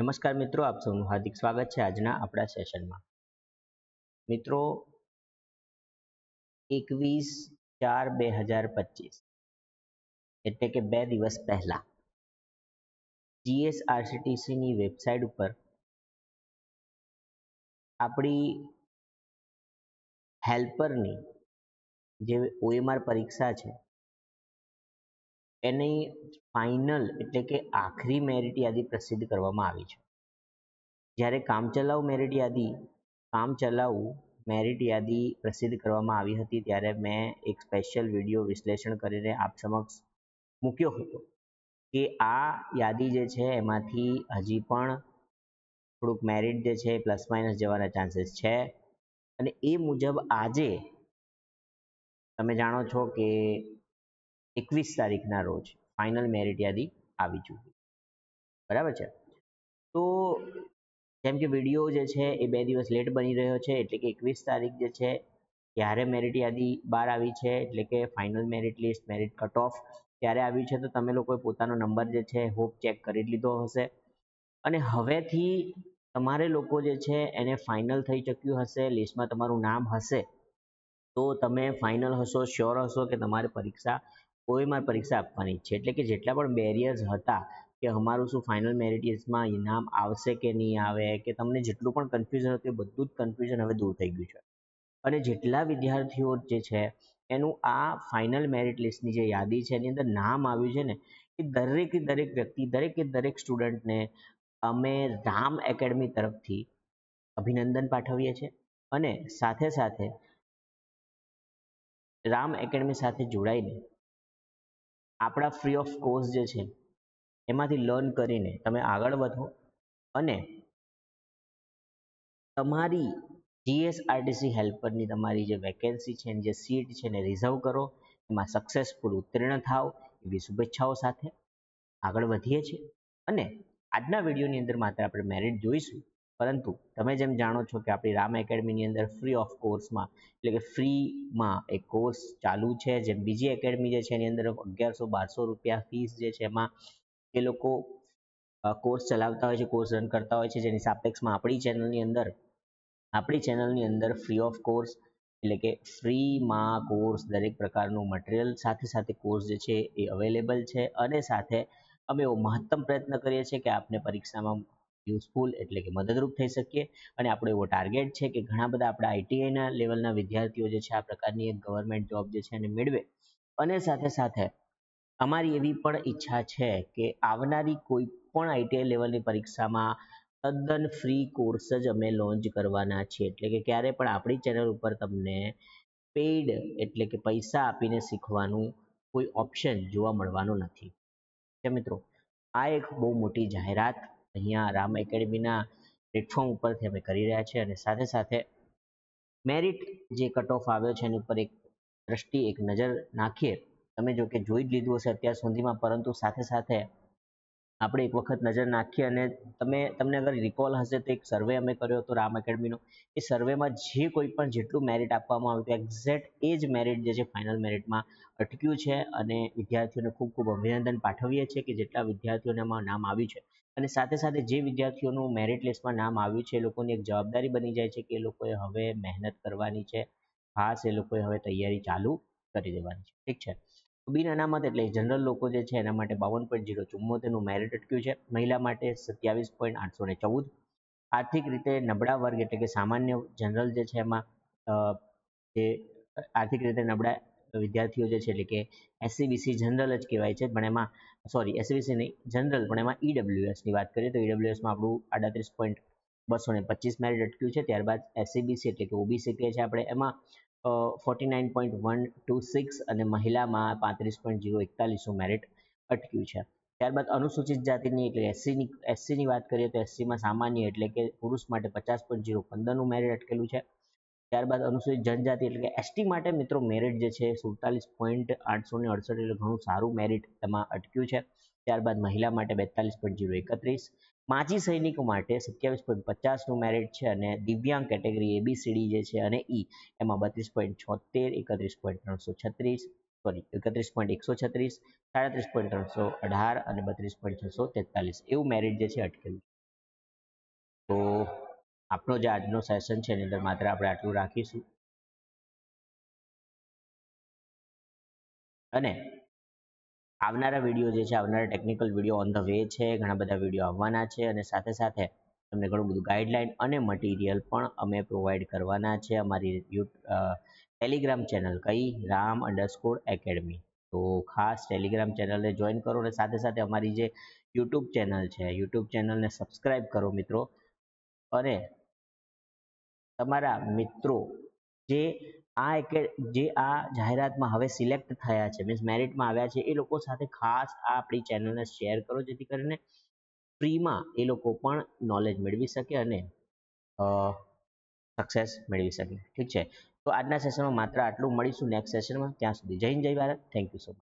નમસ્કાર મિત્રો, આપ સૌનું હાર્દિક સ્વાગત છે આજના આપણા સેશનમાં. મિત્રો, એકવીસ ચાર બે હજાર પચીસ, એટલે કે બે દિવસ પહેલા, જીએસઆરસીટીસીની વેબસાઇટ ઉપર આપણી હેલ્પરની જે ઓએમઆર પરીક્ષા છે એની ફાઇનલ એટલે કે આખરી મેરિટ યાદી પ્રસિદ્ધ કરવામાં આવી છે. જ્યારે કામચલાઉ મેરિટ યાદી કામચલાઉ મેરિટ યાદી પ્રસિદ્ધ કરવામાં આવી હતી ત્યારે મેં એક સ્પેશિયલ વીડિયો વિશ્લેષણ કરીને આપ સમક્ષ મૂક્યો હતો કે આ યાદી જે છે એમાંથી હજી પણ થોડુંક મેરિટ જે છે પ્લસ માઇનસ જવાના ચાન્સીસ છે. અને એ મુજબ આજે તમે જાણો છો કે એકવીસ તારીખના રોજ ફાઇનલ મેરિટ યાદી આવી ચૂકી. બરાબર છે? તો જેમ કે વીડિયો જે છે એ બે દિવસ લેટ બની રહ્યો છે, એટલે કે એકવીસ તારીખ જે છે ત્યારે મેરિટ યાદી બહાર આવી છે, એટલે કે final merit list merit cut off ત્યારે આવ્યું છે, તો તમે લોકોએ પોતાનો નંબર જે છે હોપ ચેક કરી લીધો હશે. અને હવેથી તમારે લોકો જે છે, એને ફાઇનલ થઈ ચૂક્યું હશે લિસ્ટમાં તમારું નામ હશે, તો તમે ફાઇનલ હશો શ્યોર હશો કે તમારે પરીક્ષા ઓએમઆર પરીક્ષા આપવાની છે. એટલે કે જેટલા પણ બેરિયર્સ હતા કે અમારું શું ફાઇનલ મેરિટ લિસ્ટમાં ઇનામ આવશે કે નહીં આવે, કે તમને જેટલું પણ કન્ફ્યુઝન હતું એ બધું જ કન્ફ્યુઝન હવે દૂર થઈ ગયું છે. અને જેટલા વિદ્યાર્થીઓ જે છે, એનું આ ફાઇનલ મેરિટ લિસ્ટની જે યાદી છે, એની અંદર નામ આવ્યું છે ને, એ દરેક દરેક વ્યક્તિ, દરેકે દરેક સ્ટુડન્ટને અમે રામ એકેડમી તરફથી અભિનંદન પાઠવીએ છીએ. અને સાથે સાથે રામ એકેડમી સાથે જોડાઈને આપણા ફ્રી ઓફ કોર્સ જે છે, એમાંથી લર્ન કરીને તમે આગળ વધો અને તમારી જીએસઆરટીસી હેલ્પરની તમારી જે વેકેન્સી છે જે સીટ છે એને રિઝર્વ કરો, એમાં સક્સેસફુલ ઉત્તીર્ણ થાવ એવી શુભેચ્છાઓ સાથે આગળ વધીએ છીએ. અને આજના વિડીયોની અંદર માત્ર આપણે મેરિટ જોઈશું પરંતુ તમે જેમ જાણો છો કે આપણી રામ એકેડમીની અંદર ફ્રી ઓફ કોર્સમાં એટલે કે ફ્રીમાં એક કોર્સ ચાલુ છે જેમ બીજી એકેડમી જે છે એની અંદર અગિયારસો બારસો રૂપિયા ફીસ જે છે એમાં એ લોકો કોર્સ ચલાવતા હોય છે કોર્સ રન કરતા હોય છે, જેની સાપેક્ષમાં આપણી ચેનલની અંદર, આપણી ચેનલની અંદર ફ્રી ઓફ કોર્સ એટલે કે ફ્રીમાં કોર્સ દરેક પ્રકારનું મટીરિયલ સાથે સાથે કોર્સ જે છે એ અવેલેબલ છે, અને સાથે અમે એવો મહત્તમ પ્રયત્ન કરીએ છીએ કે આપને પરીક્ષામાં યુઝફુલ એટલે કે મદદરૂપ થઈ શકીએ. અને આપણો એવો ટાર્ગેટ છે કે ઘણા બધા આપણા આઈટીઆઈના લેવલના વિદ્યાર્થીઓ જે છે, આ પ્રકારની એક ગવર્મેન્ટ જોબ જે છે એને મેળવે. અને સાથે સાથે અમારી એવી પણ ઈચ્છા છે કે આવનારી કોઈ પણ આઈટીઆઈ લેવલની પરીક્ષામાં તદ્દન ફ્રી કોર્સ જ અમે લોન્ચ કરવાના છીએ. એટલે કે ક્યારે પણ આપણી ચેનલ ઉપર તમને પેઇડ એટલે કે પૈસા આપીને શીખવાનું કોઈ ઓપ્શન જોવા મળવાનું નથી. મિત્રો, આ એક બહુ મોટી જાહેરાત અહીંયા રામ એકેડમીના પ્લેટફોર્મ ઉપરથી અમે કરી રહ્યા છીએ અને સાથે સાથે મેરિટ જે કટ ઓફ આવ્યો છે એની ઉપર એક દ્રષ્ટિ, એક નજર નાખીએ. તમે જો કે જોઈ જ લીધું હશે અત્યાર સુધીમાં, પરંતુ સાથે સાથે આપણે એક વખત નજર નાખીએ અને તમે, તમને અગર રિકોલ હશે તો એક સર્વે અમે કર્યો હતો રામ એકેડમીનો. એ સર્વેમાં જે કોઈ પણ જેટલું મેરિટ આપવામાં આવ્યું હતું એક્ઝેક્ટ એ જ મેરિટ જે છે ફાઇનલ મેરિટમાં અટક્યું છે. અને વિદ્યાર્થીઓને ખૂબ ખૂબ અભિનંદન પાઠવીએ છીએ કે જેટલા વિદ્યાર્થીઓને એમાં નામ આવ્યું છે. અને સાથે સાથે જે વિદ્યાર્થીઓનું મેરિટ લિસ્ટમાં નામ આવ્યું છે એ લોકોની એક જવાબદારી બની જાય છે કે એ લોકોએ હવે મહેનત કરવાની છે. ખાસ એ લોકોએ હવે તૈયારી ચાલુ કરી દેવાની છે. ઠીક છે? બિન અનામત એટલે જનરલ લોકો જે છે એના માટે બાવન પોઈન્ટ જીરો ચુમ્મોતેરનું મેરિટ અટક્યું છે. મહિલા માટે સત્યાવીસ પોઈન્ટ આઠસો ને ચૌદ. આર્થિક રીતે નબળા વર્ગ એટલે કે સામાન્ય જનરલ જે છે એમાં જે આર્થિક રીતે નબળા વિદ્યાર્થીઓ જે છે, એટલે કે એસસીબીસી જનરલ જ કહેવાય છે, પણ એમાં સોરી એસસીબીસી નહીં જનરલ પણ એમાં ઈડબ્લ્યુએસની વાત કરીએ તો ઈડબ્લ્યુએસમાં આપણું આડત્રીસ પોઈન્ટ બસો ને પચીસ મેરિટ અટક્યું છે, ત્યારબાદ એસસીબીસી એટલે કે ઓબીસી કહે છે આપણે, એમાં forty nine point one two six અને મહિલામાં પાંત્રીસ પોઈન્ટ જીરો એકતાલીસનું મેરિટ અટક્યું છે. ત્યારબાદ અનુસૂચિત જાતિની એટલે એસસીની એસસીની વાત કરીએ તો એસસીમાં સામાન્ય એટલે કે પુરુષ માટે પચાસ પોઈન્ટ જીરો પંદરનું મેરિટ અટકેલું છે. ત્યારબાદ અનુસૂચિત જનજાતિ એટલે કે એસટી માટે મિત્રો મેરિટ જે છે સુડતાલીસ પોઈન્ટ આઠસો ને અડસઠ એટલે ઘણું સારું મેરિટ એમાં અટક્યું છે. ત્યારબાદ મહિલા માટે બેતાલીસ પોઈન્ટ જીરો એકત્રીસ. માજી સૈનિકો માટે સત્યાવીસ પોઈન્ટ પચાસનું મેરિટ છે અને દિવ્યાંગ કેટેગરી એબીસીડી જે છે અને ઈ એમાં બત્રીસ પોઈન્ટ છોતેર, એકત્રીસ પોઈન્ટ ત્રણસો છત્રીસ સોરી એકત્રીસ પોઈન્ટ એકસો છત્રીસ, સાડત્રીસ પોઈન્ટ ત્રણસો અઢાર અને બત્રીસ પોઈન્ટ છસો તેતાલીસ. એવું મેરિટ જે છે અટકેલું તો આપણો જે આજનો સેશન છે એની અંદર માત્ર આપણે આટલું રાખીશું. અને આવનારા વીડિયો જે છે, આવનારા technical video on the way છે, ઘણા બધા વીડિયો આવવાના છે અને સાથે સાથે તમને ઘણું બધું ગાઈડલાઇન અને મટીરિયલ પણ અમે પ્રોવાઈડ કરવાના છે અમારી ટેલિગ્રામ ચેનલ કઈ? રામ અંડરસ્કોર એકેડમી તો ખાસ ટેલિગ્રામ ચેનલને જોઈન કરો અને સાથે સાથે અમારી જે યુટ્યુબ ચેનલ છે યુટ્યુબ ચેનલને સબસ્ક્રાઈબ કરો મિત્રો. અને તમારા મિત્રો જે આ એક જે આ જાહેરાતમાં હવે સિલેક્ટ થયા છે મીન્સ મેરિટમાં આવ્યા છે, એ લોકો સાથે ખાસ આ આપણી ચેનલને શેર કરો, જેથી કરીને ફ્રીમાં એ લોકો પણ નોલેજ મેળવી શકે અને સક્સેસ મેળવી શકે. ઠીક છે? તો આજના સેશનમાં માત્ર આટલું. મળીશું નેક્સ્ટ સેશનમાં ત્યાં સુધી જય હિન્દ, જય Bharat. Thank you so much